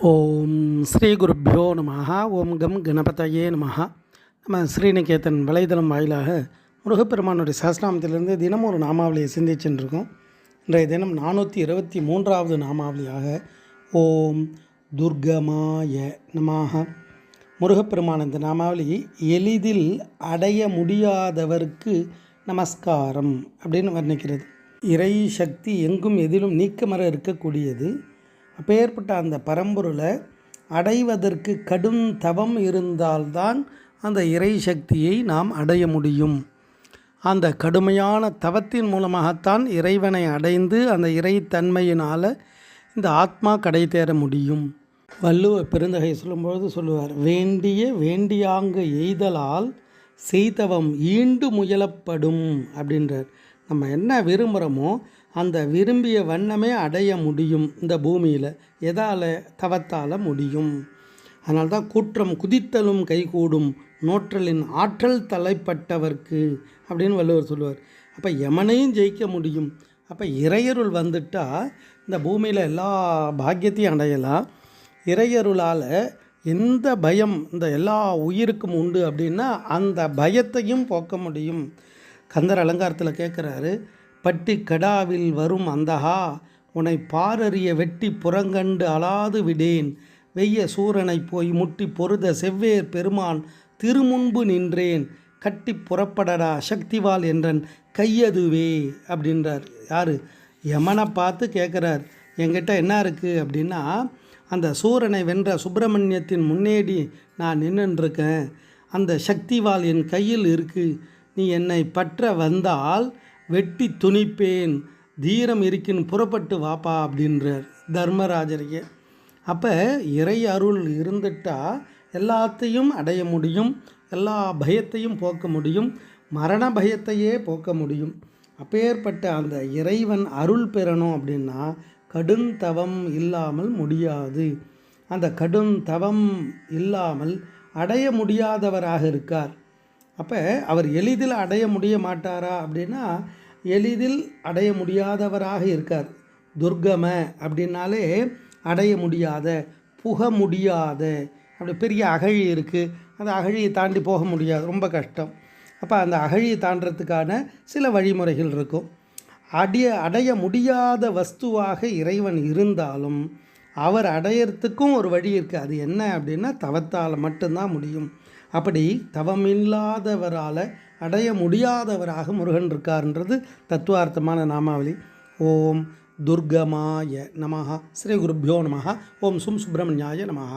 ஓம் ஸ்ரீ குருப்பியோ நம ஓம் கம் கணபதையே நம நம்ம ஸ்ரீநிகேதன் வலைதளம் வாயிலாக முருகப்பெருமானுடைய சாஸ்திராமத்திலிருந்து தினமும் ஒரு நாமாவளியை சிந்திச்சுருக்கோம் இன்றைய தினம் நானூற்றி இருபத்தி மூன்றாவது நாமாவளியாக ஓம் துர்கமாய நமாக முருகப்பெருமான் இந்த நாமாவளி எளிதில் அடைய முடியாதவருக்கு நமஸ்காரம் அப்படின்னு வர்ணிக்கிறது. இறை சக்தி எங்கும் எதிலும் நீக்கமர இருக்கக்கூடியது. அப்பேற்பட்ட அந்த பரம்பொருளை அடைவதற்கு கடும் தவம் இருந்தால்தான் அந்த இறை சக்தியை நாம் அடைய முடியும். அந்த கடுமையான தவத்தின் மூலமாகத்தான் இறைவனை அடைந்து அந்த இறைத்தன்மையினால் இந்த ஆத்மா கடை தேர முடியும். வள்ளுவ பெருந்தகை சொல்லும்பொழுது சொல்லுவார் வேண்டிய வேண்டியாங்கு எய்தலால் செய்தவம் ஈண்டு முயலப்படும் அப்படின்றார். நம்ம என்ன விரும்புகிறோமோ அந்த விரும்பிய வண்ணமே அடைய முடியும் இந்த பூமியில். எதால்? தவத்தால் முடியும். அதனால்தான் கூற்றம் குதித்தலும் கைகூடும் நோற்றலின் ஆற்றல் தலைப்பட்டவர்க்கு அப்படின்னு வள்ளுவர் சொல்லுவார். அப்போ எமனையும் ஜெயிக்க முடியும். அப்போ இறையருள் வந்துட்டால் இந்த பூமியில் எல்லா பாக்கியத்தையும் அடையலாம். இறையருளால் எந்த பயம் இந்த எல்லா உயிருக்கும் உண்டு அப்படின்னா அந்த பயத்தையும் போக்க முடியும். கந்தர் அலங்காரத்தில் கேட்குறாரு பட்டி கடாவில் வரும் அந்தகா உன்னை பாரறிய வெட்டி புறங்கண்டு அலாது விடேன். வெய்ய சூரனை போய் முட்டி பொருத செவ்வேர் பெருமான் திருமுன்பு நின்றேன். கட்டி புறப்படடா சக்திவால் என்றன் கையதுவே அப்படின்றார். யார்? யமனை பார்த்து கேட்குறார் என்கிட்ட என்ன இருக்குது அப்படின்னா அந்த சூரனை வென்ற சுப்பிரமணியத்தின் முன்னேடி நான் நின்றுருக்கேன் அந்த சக்திவால் என் கையில் இருக்குது நீ என்னை பற்ற வந்தால் வெட்டி துணிப்பேன். தீரம் இருக்கின் புறப்பட்டு வாப்பா அப்படின்றார் தர்மராஜரையே. அப்போ இறை அருள் இருந்துட்டா எல்லாத்தையும் அடைய முடியும். எல்லா பயத்தையும் போக்க முடியும். மரண பயத்தையே போக்க முடியும். அப்பேற்பட்ட அந்த இறைவன் அருள் பெறணும் அப்படின்னா கடும் தவம் இல்லாமல் முடியாது. அந்த கடும் தவம் இல்லாமல் அடைய முடியாதவராக இருக்கார். அப்போ அவர் எளிதில் அடைய முடிய மாட்டாரா அப்படின்னா எளிதில் அடைய முடியாதவராக இருக்கார். துர்கம அப்படின்னாலே அடைய முடியாத புக முடியாத அப்படி பெரிய அகழி இருக்குது அந்த அகழியை தாண்டி போக முடியாது. ரொம்ப கஷ்டம். அப்போ அந்த அகழியை தாண்டறதுக்கான சில வழிமுறைகள் இருக்கும். அடைய அடைய முடியாத வஸ்துவாக இறைவன் இருந்தாலும் அவர் அடையறதுக்கும் ஒரு வழி இருக்குது அது என்ன அப்படின்னா தவத்தால் மட்டும்தான் முடியும். அப்படி தவமில்லாதவரால் அடைய முடியாதவராக முருகன் இருக்கார்ன்றது தத்துவார்த்தமான நாமாவளி. ஓம் துர்கமாய நமஹா. ஸ்ரீ குருப்பியோ நமஹா. ஓம் சும் சுப்பிரமணியாய நமஹா.